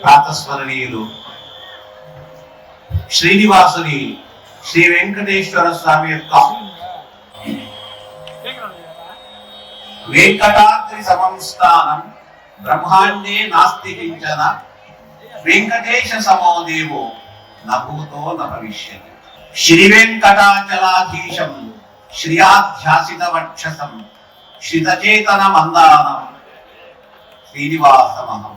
ప్రాతస్మరణీయులు శ్రీనివాసుని శ్రీ వెంకటేశ్వర స్వామి యొక్క వెంకటాద్రి సమంస్థానం బ్రహ్మాండే నాస్తి కించన వెంకటేశ సమోదేవో నభూతో న శ్రీ వెంకటాచలాధీశం శ్రియాధ్యాసిత వక్షసం శ్రితచేతన మందానం శ్రీనివాసమహం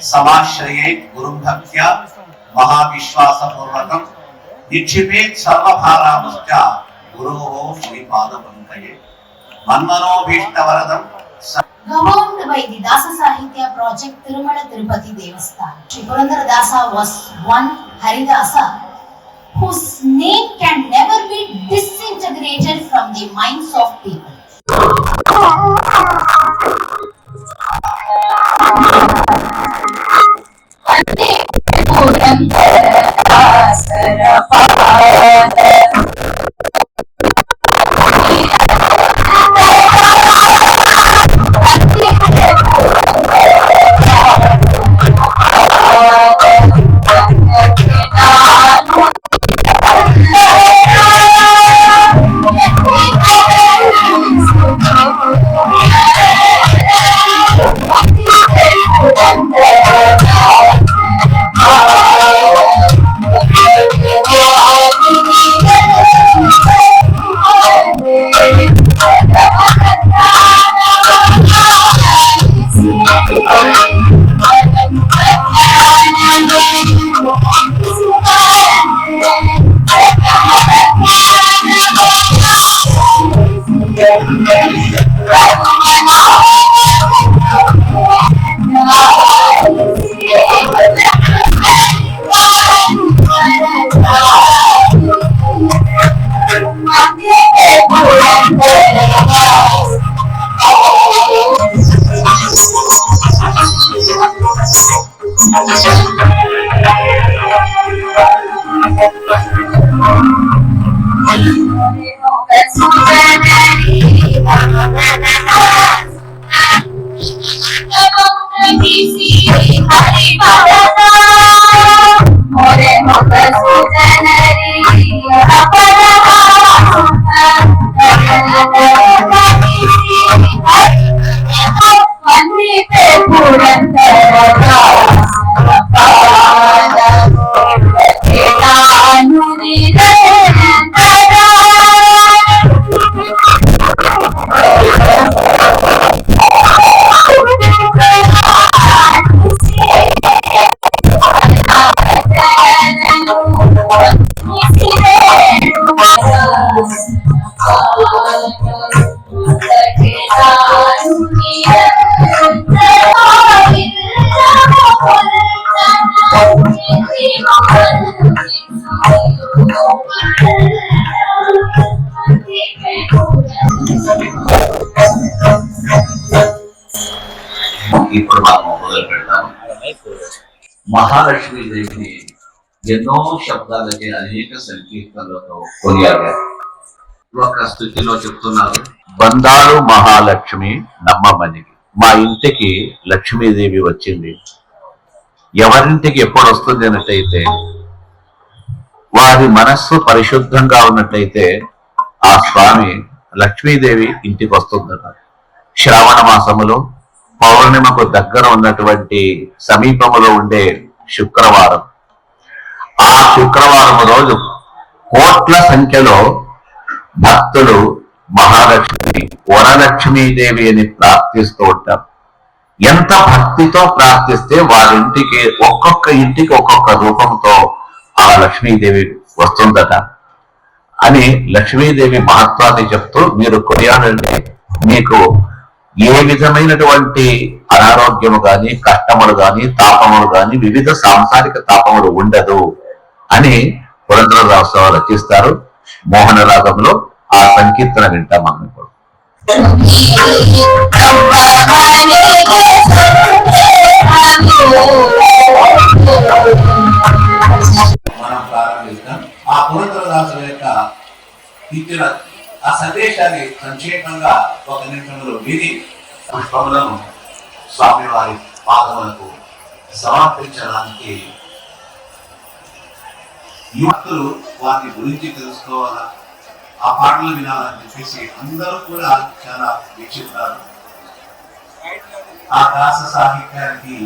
సమాశ్రయే గురుం భక్త్యా మహావిశ్వాసపూర్వకం. నిక్షిపేత్ సర్వభారాముశ్చ గురోః శ్రీపాదపంకజే. మన్మనోభీష్టవరదం స- Governed by the Dasa Sahitya project Tirumala Tirupati Devasthan. Shri Dasa was one Haridasa whose name can never be disintegrated from the minds of people. Hari Bhagavad ఇప్పుడు మనం మొదలు పెడతాం మహాలక్ష్మి దేవిని ఎన్నో శబ్దాలకి అనేక సంకీర్తనలతో కొనియాడారు. ఒక స్థితిలో చెప్తున్నారు బంధాలు మహాలక్ష్మి నమ్మమని. మా ఇంటికి లక్ష్మీదేవి వచ్చింది. ఎవరింటికి ఎప్పుడు వస్తుంది అన్నట్టయితే వారి మనస్సు పరిశుద్ధంగా ఉన్నట్లయితే ఆ స్వామి లక్ష్మీదేవి ఇంటికి వస్తుందట. శ్రావణ మాసములో పౌర్ణిమకు దగ్గర ఉన్నటువంటి సమీపములో ఉండే శుక్రవారం. ఆ శుక్రవారం రోజు కోట్ల సంఖ్యలో భక్తులు మహాలక్ష్మి వరలక్ష్మీదేవి అని ప్రార్థిస్తూ ఉంటారు ఎంత భక్తితో ప్రార్థిస్తే వారింటికి ఒక్కొక్క ఇంటికి ఒక్కొక్క రూపంతో ఆ లక్ష్మీదేవి వస్తుందట అని లక్ష్మీదేవి మహత్వాన్ని చెప్తూ మీరు కొనియాడండి మీకు ఏ విధమైనటువంటి అనారోగ్యము గాని కష్టములు గాని తాపములు గాని వివిధ సాంసారిక తాపములు ఉండదు అని పురంధరరావు రచిస్తారు. మోహన రాగంలో ఆ సంకీర్తన వింటాం మనం ఇప్పుడు. ఆ యొక్క ఆ సందేశాన్ని సంక్షేపంగా ఒక నిమిషంలో విని పుష్పములను స్వామివారి పాదములకు సమర్పించడానికి యువకులు వారి గురించి తెలుసుకోవాలా? ఆ పాటలు వినాలని చెప్పేసి అందరూ కూడా చాలా వీక్షిస్తారు. ఆ దాస సాహిత్యానికి